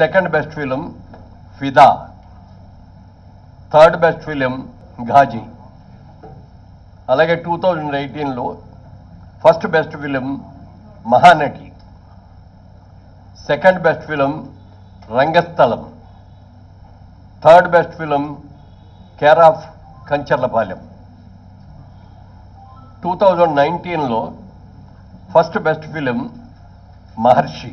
Second best film Fidaa third best film Ghazi అలాగే two thousand ఎయిటీన్లో first best film Mahanati second best film Rangasthalam third best film care of Kancharapalem two thousand నైన్టీన్లో first best film Maharshi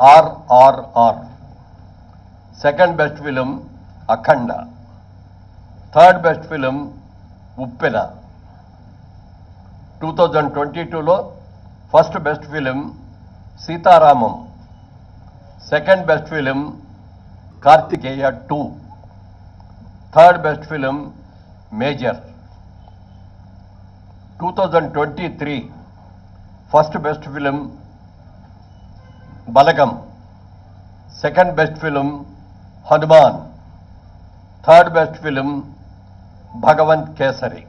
RRR second best film Akhanda. Third best film Uppena. Two thousand twenty టూలో first best film Sita Ramam. Second best film Karthikeya two. Third best film major. Two thousand twenty three first best film Balagam second best film Hanuman third best film Bhagavanth Kesari